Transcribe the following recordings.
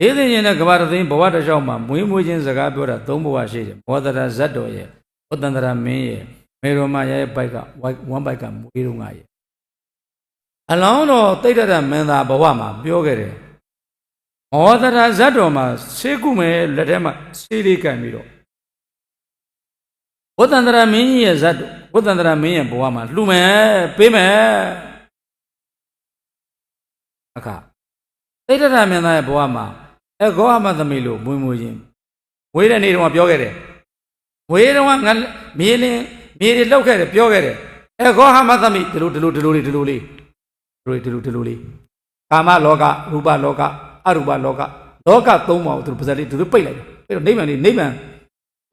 ဒေသရှင်နဲ့ကဘာတသိန်းဘဝတစ်လျှောက်မှာမွေးမွေးချင်းစကားပြောတာသုံးဘဝရှိတယ်မောဒရာဇတ်တော်ရဲ့ဥတ္တန္တရာမင်းရဲ့မေရောမရဲ့ဘိုက်ကဝမ်ဘိုက်ကမွေးတော့ငါရဲ့အလောင်းတော်တိတ်တရမင်းသားဘဝမှာပြောခဲ့တယ်မောဒရာဇတ်တော်မှာဆေးကုမယ်လက်ထဲမှာဆေးလေးကန်ပြီးတော့ဝတ္တန္တရာမင်းကြီးရဲ့ဇတ်တော်ဝတ္တန္တရာမင်းရဲ့ဘဝမှာလှူမယ်ပေးမယ်အခါသိတ္တရမင်းသားရဲ့ဘဝမှာ အဂေါအမသမီးလို့မွေးမွေးချင်းဝေးတဲ့နေ့တုန်းကပြောခဲ့တယ်ဝေးတုန်းကငါမြေလင်းမြေတွေလောက်ခဲ့တယ်ပြောခဲ့တယ်အဂေါအမသမီးဒီလိုဒီလိုဒီလိုလေးဒီလိုလေးဒီလိုဒီလိုဒီလိုလေးကာမလောကရူပလောကအရူပလောကလောကသုံးပါးကိုသူတို့ပါဇက်လေးသူတို့ပိတ်လိုက်တယ်ပြီးတော့နိဗ္ဗာန်လေးနိဗ္ဗာန်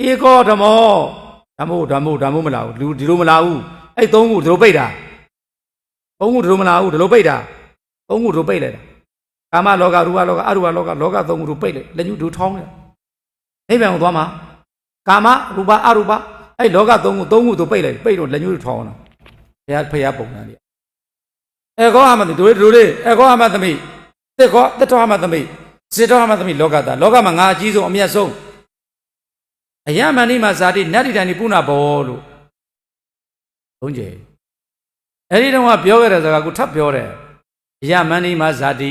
ဧကောဓမောဓမ္မို့ဓမ္မို့ဓမ္မို့မလာဘူးလူဒီလိုမလာဘူးအဲ့သုံးခုဒီလိုပိတ်တာသုံးခုဒီလိုမလာဘူးဒီလိုပိတ်တာသုံးခုဒီလိုပိတ်လိုက်တာ ကာမလောကရူပလောကအရူပလောကလောကသုံးခုတို့ပိတ်လိုက်လက်ညှိုးတို့ထောင်းတယ်နိဗ္ဗာန်ကိုသွားမှာကာမရူပအရူပအဲ့လောကသုံးခုသုံးခုတို့ပိတ်လိုက်ပိတ်တော့လက်ညှိုးတို့ထောင်းတာဘုရားဖရားပုံစံလေးအေကောအမတိတို့တို့လေးအေကောအမသမီးတစ်ကောတစ်တော်အမသမီးစစ်တော်အမသမီးလောကသားလောကမှာငါအကြီးဆုံးအမြတ်ဆုံးအယမဏိမဇာတိနတ္တိတန်ဒီပုဏ္ဏဘောလို့သုံးကြယ်အဲ့ဒီတော့ကပြောခဲ့တဲ့စကားကိုထပ်ပြောတယ်အယမဏိမဇာတိ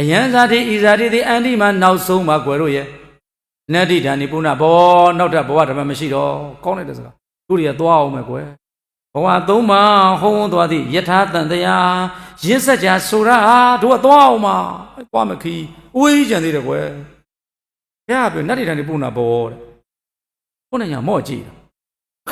အယံဇာတိဤဇာတိသည်အန္တိမှာနောက်ဆုံးမှာကွယ်တို့ရဲ့နတ္တိဓာနိပုဏ္ဏဘောနောက်ထပ်ဘဝဓမ္မမရှိတော့ကောင်းလိုက်တဲ့စကားသူတွေကသွားအောင်မယ်ကွယ်ဘဝသုံးပါဟုံးသွားသည့်ယထာတန်တရားရင်းဆက်ကြဆိုရတို့ကသွားအောင်မှာသွားမခီးအဝေးကြီးကြံသေးတယ်ကွယ်ဘုရားပြောနတ္တိဓာနိပုဏ္ဏဘောတဲ့ခုနကမော့ကြည့်တာ